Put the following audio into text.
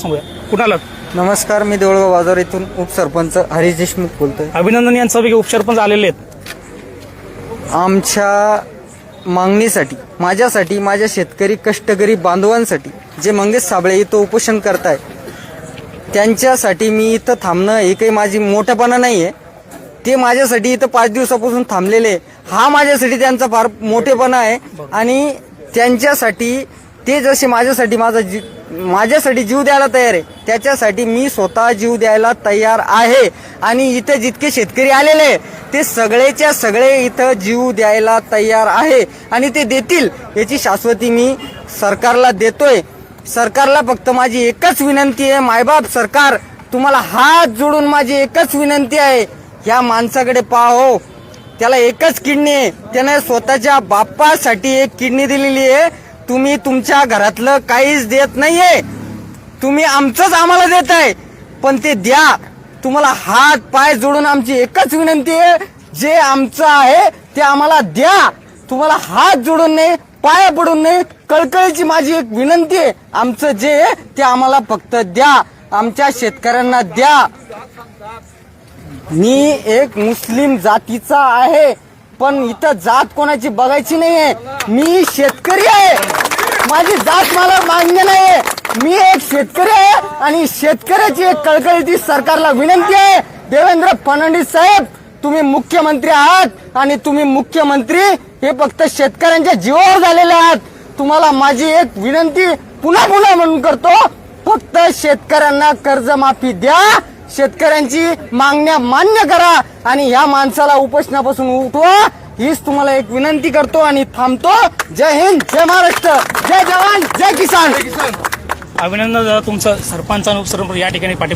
सांगूया. कुणाला नमस्कार मी देवळगाव बाजार येथून उपसरपंच हरीश देशमुख बोलतोय. अभिनंदन यांच्यापैकी उपचार पण झालेले आहेत. आमच्या मागणीसाठी माझ्यासाठी माझ्या शेतकरी कष्टकरी बांधवांसाठी जे मंगेश साबळे इथं उपोषण करताय त्यांच्यासाठी मी इथं थांबणं हे काही माझी मोठेपणा नाही आहे ते माझ्यासाठी इथं पाच दिवसापासून थांबलेले हा माझ्यासाठी त्यांचा फार मोठेपणा आहे. आणि त्यांच्यासाठी ते जसे माझ्यासाठी माझा जी माझ्यासाठी जीव द्यायला तयार आहे त्याच्यासाठी मी स्वतः जीव द्यायला तयार आहे. आणि इथे जितके शेतकरी आलेले ते सगळेच्या सगळे इथं जीव द्यायला तयार आहे. आणि ते देतील याची शाश्वती मी सरकारला देतोय. सरकारला फक्त माझी एकच विनंती आहे मायबाप सरकार तुम्हाला हात जोडून माझी एकच विनंती आहे या माणसाकडे पाहो. त्याला एकच किडनी आहे. त्याने स्वतःच्या बाप्पासाठी एक किडनी दिलेली आहे. तुम्ही तुमच्या घरातलं काहीच देत नाहीये. तुम्ही आमचंच आम्हाला देत आहे पण ते द्या. तुम्हाला हात पाय जोडून आमची एकच विनंती आहे. जे आमचं आहे ते आम्हाला द्या. तुम्हाला हात जोडून नाही पाया पडून नाही कळकळीची माझी एक विनंती आहे. आमचं जे आहे ते आम्हाला फक्त द्या. आमच्या शेतकऱ्यांना द्या. मी एक मुस्लिम जातीचा आहे. पण इथं जात कोणाची बघायची नाहीये. मी शेतकरी आहे. माझी जात मला मान्य नाहीये. मी एक शेतकरी आहे आणि शेतकऱ्याची एक कळकळीची सरकारला विनंती आहे. देवेंद्र फडणवीस साहेब तुम्ही मुख्यमंत्री आहात आणि तुम्ही मुख्यमंत्री हे फक्त शेतकऱ्यांच्या जीवावर झालेले आहात. तुम्हाला माझी एक विनंती पुन्हा पुन्हा म्हणून करतो. फक्त शेतकऱ्यांना कर्जमाफी द्या. शेतकऱ्यांची मागण्या मान्य करा आणि या माणसाला उपोषणापासून उठवा हीच तुम्हाला एक विनंती करतो आणि थांबतो. जय हिंद जय महाराष्ट्र जय जवान जय किसान. अभिनंदन दादा तुमचं सरपंच या ठिकाणी पाठी